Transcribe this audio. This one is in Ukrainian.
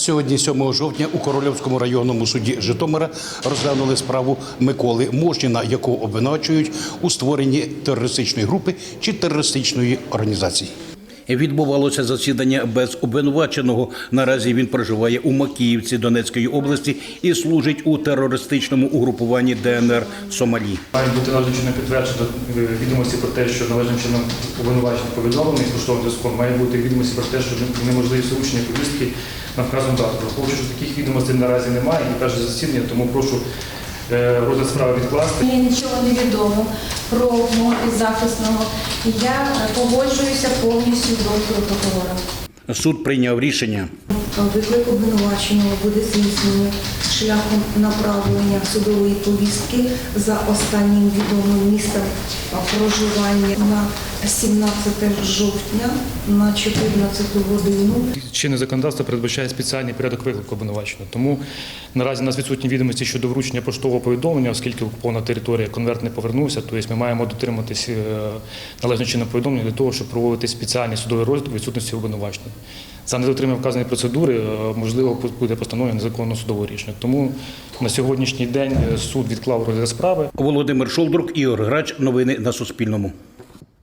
Сьогодні, 7 жовтня, у Корольовському районному суді Житомира розглянули справу Миколи Мошніна, якого обвинувачують у створенні терористичної групи чи терористичної організації. Відбувалося засідання без обвинуваченого. Наразі він проживає у Макіївці Донецької області і служить у терористичному угрупуванні ДНР Сомалі. Має бути належним підтверджено е, відомості про те, що належним чином обвинувачений повідомлений поштовим зв'язком. Має бути відомості про те, що неможливі залучення повістки на вказану дату. Враховуючи, що таких відомостей наразі немає, і перше засідання, тому прошу розгляд справи відкласти. Мені нічого не відомо про умови захисного. Я погоджуюся повністю до прокурора. Суд прийняв рішення. Виклик обвинуваченого буде здійснений шляхом направлення судової повістки за останнім відомим місцем проживання на 17 жовтня на 14 годину. Чинне законодавство передбачає спеціальний порядок виклику обвинуваченого. Тому наразі у нас відсутні відомості щодо вручення поштового повідомлення, оскільки окупована територія конверт не повернувся. Тобто ми маємо дотриматись е, належним чином повідомлення для того, щоб проводити спеціальний судовий розгляд відсутності обвинуваченого. За недотримання вказаної процедури е, можливо буде постановлено незаконне судове рішення. Тому на сьогоднішній день е, суд відклав розгляд справи. Володимир Шолдрук, Ігор Грач. Новини на Суспільному.